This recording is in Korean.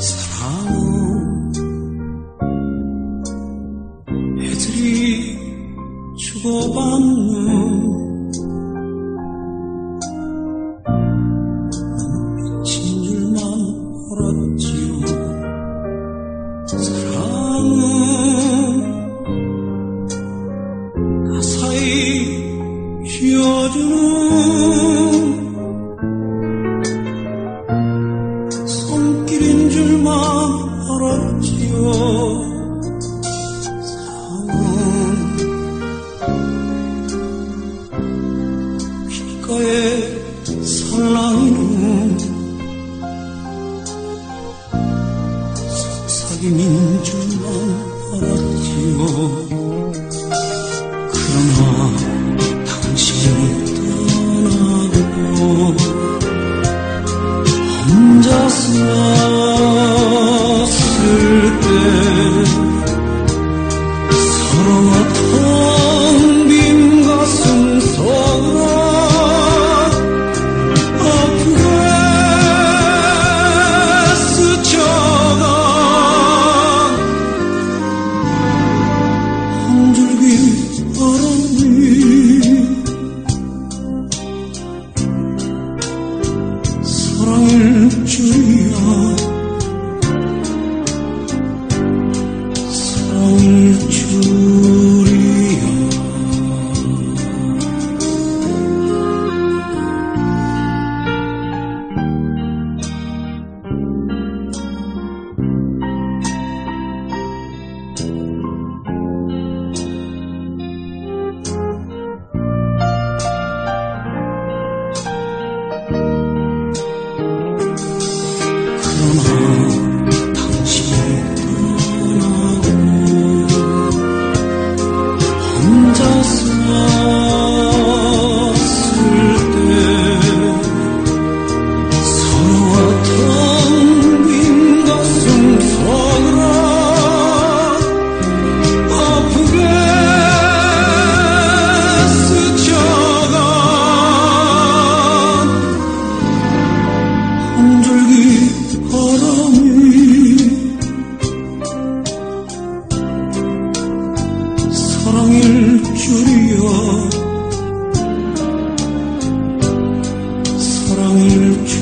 사랑은 애들이 주고받는 휘어주는 손길인 줄만 알았지요 사랑은 귓가에 살랑이는 속삭임인 줄만 알았지요 앉았어. çürüyor 환절기 바람이 사랑일 줄이야 사랑일 줄